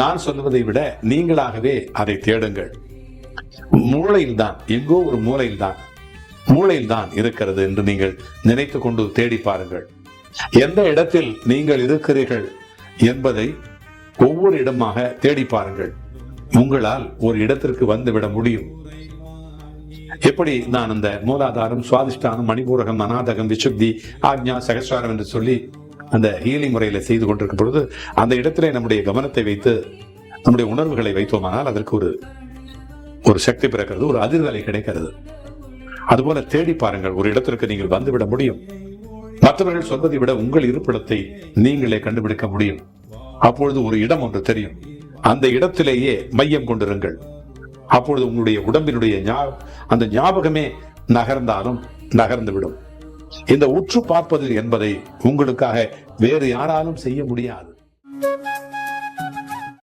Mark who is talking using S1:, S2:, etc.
S1: நான் சொல்வதை விட நீங்களாகவே அதை தேடுங்கள். மூளையில் தான் எங்கோ ஒரு மூளையில் தான் மூளையில் தான் இருக்கிறது என்று நீங்கள் நினைத்து கொண்டு தேடி பாருங்கள். எந்த இடத்தில் நீங்கள் இருக்கிறீர்கள் என்பதை ஒவ்வொரு இடமாக தேடி பாருங்கள். உங்களால் ஒரு இடத்திற்கு வந்துவிட முடியும். எப்படி நான் அந்த மூலாதாரம் சுவாதிஷ்டானம் மணிபூரகம் அநாதகம் விசுப்தி ஆக்ஞா சகஸ்வாரம் என்று சொல்லி அந்த ஹீலிங் முறையில செய்து கொண்டிருக்கும் பொழுது அந்த இடத்திலே நம்முடைய கவனத்தை வைத்து நம்முடைய உணர்வுகளை வைத்தோமானால் அதற்கு ஒரு ஒரு சக்தி பிறக்கிறது ஒரு அதிர்வலை கிடைக்கிறது. அதுபோல தேடி பாருங்கள் ஒரு இடத்திற்கு நீங்கள் வந்துவிட முடியும். மற்றவர்கள் சொல்வதை விட உங்கள் இருப்பிடத்தை நீங்களே கண்டுபிடிக்க முடியும். அப்பொழுது ஒரு இடம் ஒன்று தெரியும். அந்த இடத்திலேயே மையம் கொண்டிருங்கள். அப்பொழுது உங்களுடைய உடம்பினுடைய அந்த ஞாபகமே நகர்ந்தாலும் நகர்ந்து விடும் இந்த உற்று பார்ப்பது என்பதை உங்களுக்காக வேறு யாராலும் செய்ய முடியாது.